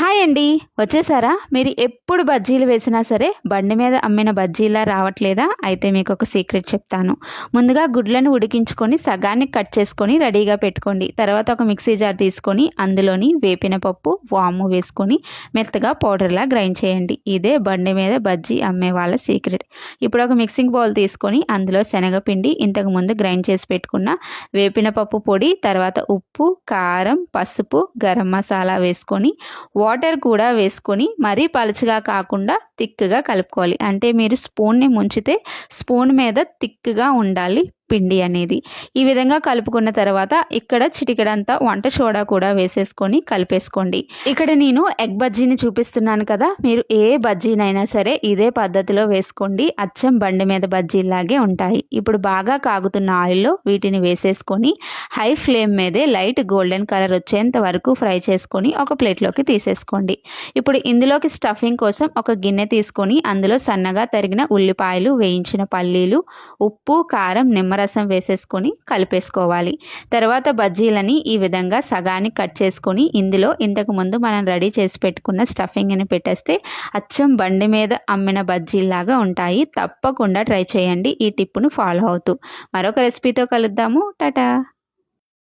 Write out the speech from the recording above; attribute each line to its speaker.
Speaker 1: Hi అండి. వచ్చేసారా? మీరు ఎప్పుడు బజ్జీలు వేసినా సరే బండి మీద అమ్మిన బజ్జీలా రావట్లేదా? అయితే మీకు ఒక సీక్రెట్ చెప్తాను. ముందుగా గుడ్లను ఉడికించుకొని సగాన్ని కట్ చేసుకొని రెడీగా పెట్టుకోండి. తర్వాత ఒక మిక్సీ జార్ తీసుకొని అందులోని వేపిన పప్పు వాము వేసుకొని మెత్తగా పౌడర్లా గ్రైండ్ చేయండి. ఇదే బండి మీద బజ్జీ అమ్మే వాళ్ళ సీక్రెట్. ఇప్పుడు ఒక మిక్సింగ్ బౌల్ తీసుకొని అందులో శనగపిండి ఇంతకు ముందు గ్రైండ్ చేసి పెట్టుకున్న వేపిన పప్పు పొడి తర్వాత ఉప్పు కారం పసుపు గరం మసాలా వేసుకొని వాటర్ కూడా వేసుకొని మరీ పలుచగా కాకుండా థిక్గా కలుపుకోవాలి. అంటే మీరు స్పూన్ని ముంచితే స్పూన్ మీద థిక్గా ఉండాలి. పిండి అనేది ఈ విధంగా కలుపుకున్న తర్వాత ఇక్కడ చిటికడంతా వంట సోడా కూడా వేసేసుకొని కలిపేసుకోండి. ఇక్కడ నేను ఎగ్ బజ్జీని చూపిస్తున్నాను కదా మీరు ఏ బజ్జీనైనా సరే ఇదే పద్ధతిలో వేసుకోండి. అచ్చం బండి మీద బజ్జీలాగే ఉంటాయి. ఇప్పుడు బాగా కాగుతున్న ఆయిల్లో వీటిని వేసేసుకొని హై ఫ్లేమ్ మీదే లైట్ గోల్డెన్ కలర్ వచ్చేంత వరకు ఫ్రై చేసుకొని ఒక ప్లేట్లోకి తీసేసుకోండి. ఇప్పుడు ఇందులోకి స్టఫింగ్ కోసం ఒక గిన్నె తీసుకొని అందులో సన్నగా తరిగిన ఉల్లిపాయలు వేయించిన పల్లీలు ఉప్పు కారం నిమ్మరసం వేసేసుకొని కలిపేసుకోవాలి. తర్వాత బజ్జీలని ఈ విధంగా సగానికి కట్ చేసుకొని ఇందులో ఇంతకు ముందు మనం రెడీ చేసి పెట్టుకున్న స్టఫింగ్ని పెట్టేస్తే అచ్చం బండి మీద అమ్మిన బజ్జీలాగా ఉంటాయి. తప్పకుండా ట్రై చేయండి. ఈ టిప్పును ఫాలో అవుతూ. మరొక రెసిపీతో కలుద్దాము. టాటా!